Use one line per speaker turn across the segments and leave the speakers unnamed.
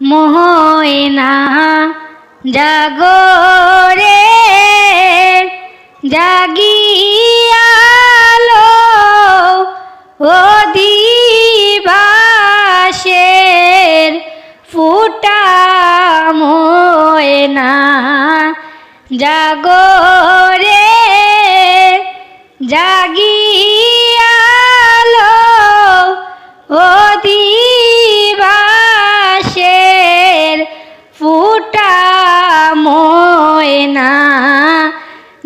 ময়না জাগরে জাগিয়ালো ও দিবাসের ফুটা ময়না জাগরে ফুটা ময়না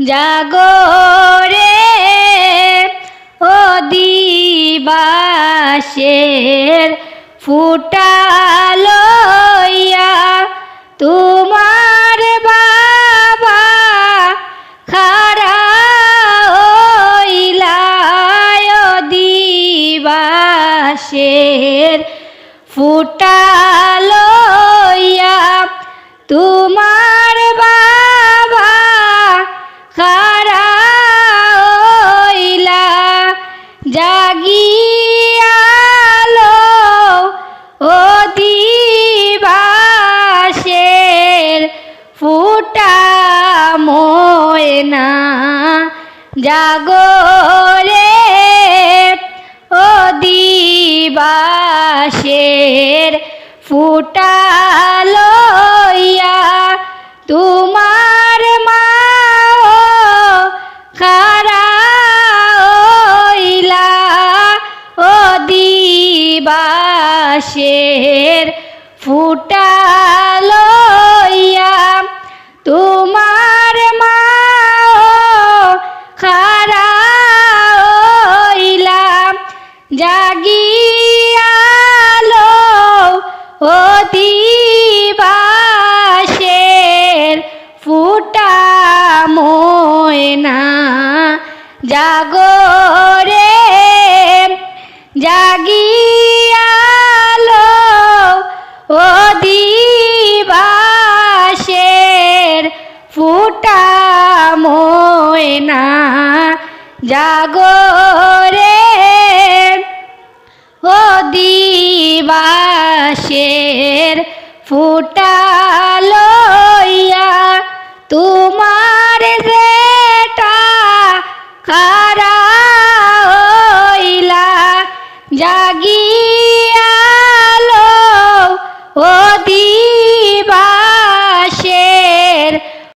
জাগরে ও দিবাসের ফুটা তোমার বাবা খারা হইলায় দিবাসের ফুটা তোমার বাবা খারা হইলা জাগিয়ালো ও দিবাসের ফুটা ময়না। জাগরে ও দিবাসের ফুটা লইয়া তোমার মা খারা হইলা ও দিবাসের ফুটা তোমার মা খারা হইলা জাগিয়ালো ও দিবাসের জাগো রে জাগিয়ালো ও দিবাসের ফুটা ময়না। জাগো রে